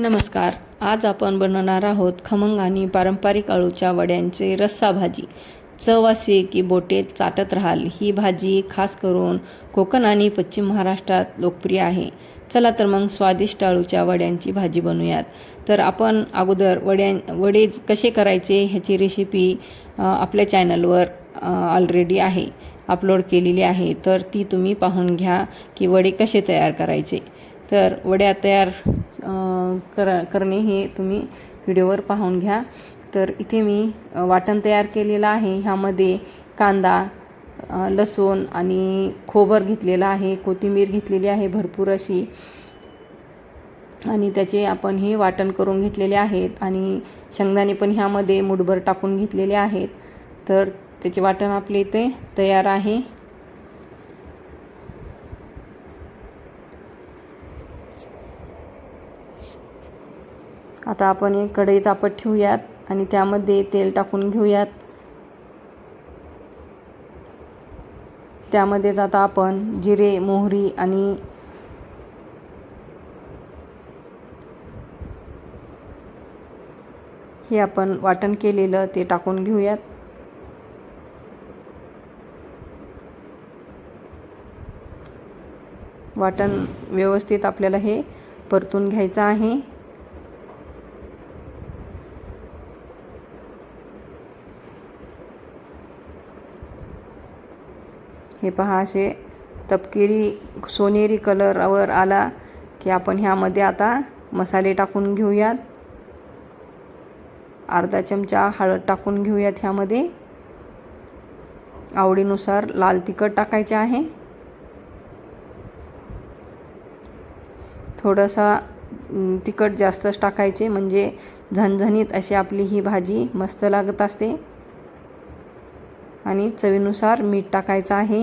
नमस्कार. आज आपण बनवणार आहोत खमंग आणि पारंपरिक अळूच्या वड्यांचे रस्सा भाजी. चव असे की बोटे चाटत राहाल. ही भाजी खास करून कोकण आणि पश्चिम महाराष्ट्रात लोकप्रिय आहे. चला तर मग स्वादिष्ट अळूच्या वड्यांची भाजी बनवूयात. तर आपण अगोदर वड्या वडे कसे करायचे ह्याची रेसिपी आपल्या चॅनलवर ऑलरेडी आहे अपलोड केलेली आहे. तर ती तुम्ही पाहून घ्या की वडे कसे तयार करायचे. तर वड्या तयार कर करणे हे तुम्ही व्हिडिओवर पाहून घ्या. तर इथे मी वाटण तयार केलेलं आहे. ह्यामध्ये कांदा लसूण आणि खोबर घेतलेलं आहे. कोथिंबीर घेतलेली आहे भरपूर अशी. आणि त्याचे आपण हे वाटण करून घेतलेले आहेत. आणि शेंगदाणे पण ह्यामध्ये मुठभर टाकून घेतलेले आहेत. तर त्याचे वाटण आपले इथे तयार आहे. आता आपण एक कढई तापत ठेवूयात आणि त्यामध्ये तेल टाकून घेऊयात. त्यामध्येच आता आपण जिरे मोहरी आणि हे आपण वाटण केलेलं ते टाकून घेऊयात. वाटण व्यवस्थित आपल्याला हे परतून घ्यायचं आहे. हे पहा असे तपकिरी सोनेरी कलरवर आला की आपण ह्यामध्ये आता मसाले टाकून घेऊयात. अर्धा चमचा हळद टाकून घेऊयात ह्यामध्ये. आवडीनुसार लाल तिखट टाकायचे आहे. थोडंसा तिखट जास्तच टाकायचे म्हणजे झणझणीत अशी आपली ही भाजी मस्त लागत असते. आणि चवीनुसार मीठ टाकायचं आहे.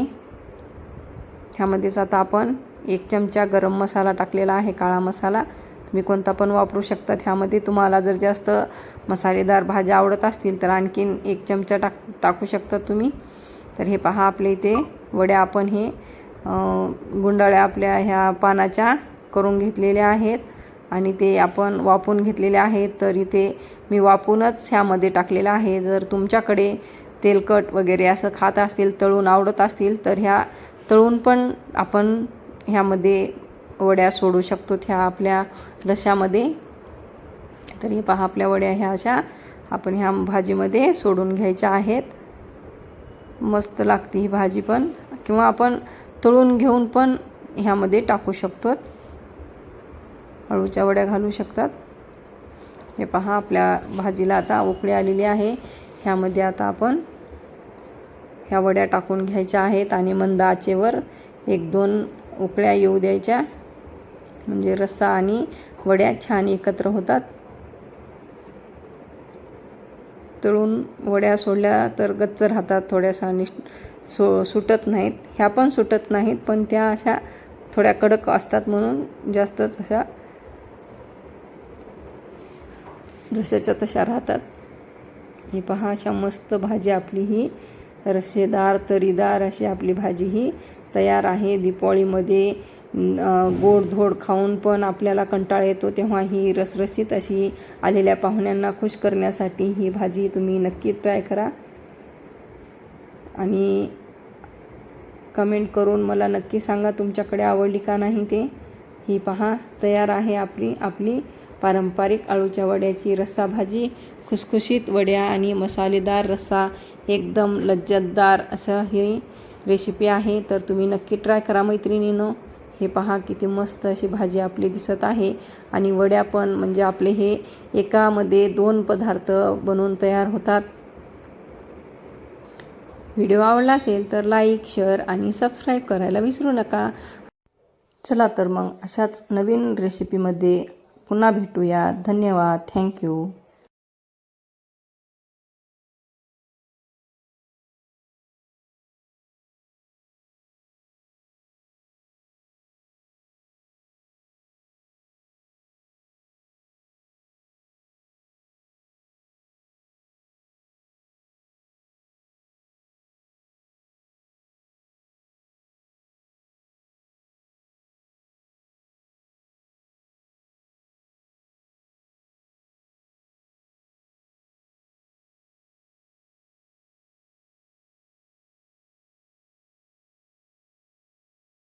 ह्यामध्येच आता आपण एक चमचा गरम मसाला टाकलेला आहे काळा मसाला. तुम्ही कोणता पण वापरू शकता ह्यामध्ये तुम्हाला जर जास्त मसालेदार भाज्या आवडत असतील तर आणखीन एक चमचा टाक टाकू शकता तुम्ही. तर हे पहा आपले इथे वड्या आपण हे गुंडाळ्या आपल्या ह्या पानाच्या करून घेतलेल्या आहेत. आणि ते आपण वापून घेतलेले आहेत. तर इथे मी वापूनच ह्यामध्ये टाकलेलं आहे. जर तुमच्याकडे तेलकट वगैरे असं खात असतील तळून आवडत असतील तर ह्या तळून पण आपण ह्यामध्ये वड्या सोडू शकतो. ह्या आपल्या रश्यामध्ये तर हे पहा आपल्या वड्या ह्या अशा आपण ह्या भाजीमध्ये सोडून घ्यायच्या आहेत. मस्त लागते ही भाजी पण. किंवा आपण तळून घेऊन पण ह्यामध्ये टाकू शकतो. अळूच्या वड्या घालू शकतात. हे पहा आपल्या भाजीला आता उकळी आलेली आहे. ह्यामध्ये आता आपण ह्या वड्या टाकून घ्यायच्या आहेत आणि मंद आचेवर एक दोन उकळ्या येऊ द्यायच्या. म्हणजे रस्सा आणि वड्या छान एकत्र होतात. तळून वड्या सोडल्या तर गच्च राहतात थोड्यासा नि सो सुटत नाहीत. ह्या पण सुटत नाहीत पण त्या अशा थोड्या कडक असतात म्हणून जास्तच अशा जशाच्या तशा राहतात. ही पहा अशा मस्त भाजी आपली ही रस्सेदार तरीदार अशी आपली भाजी ही तयार आहे. दीपावळीमध्ये गोडधोड खाऊन पण आपल्याला कंटाळा येतो. तेव्हा ही रसरशीत अशी आलेल्या पाहुण्यांना खुश करण्यासाठी ही भाजी तुम्ही नक्की ट्राय करा. आणि कमेंट करून मला नक्की सांगा तुमच्याकडे आवडली का नाही ते. ही पहा तयार आहे आपली आपली पारंपरिक अळूच्या वड्याची रस्सा भाजी. खुसखुशीत वड्या आणि मसालेदार रस्सा एकदम लज्जतदार असं ही रेसिपी आहे. तर तुम्ही नक्की ट्राय करा मैत्रिणीनो. हे पहा किती मस्त अशी भाजी आपली दिसत आहे. आणि वड्या पण म्हणजे आपले हे एकामध्ये दोन पदार्थ बनवून तयार होतात. व्हिडिओ आवडला असेल तर लाईक शेअर आणि सबस्क्राईब करायला विसरू नका. चला तर मग अशाच नवीन रेसिपीमध्ये पुन्हा भेटूया. धन्यवाद. थँक्यू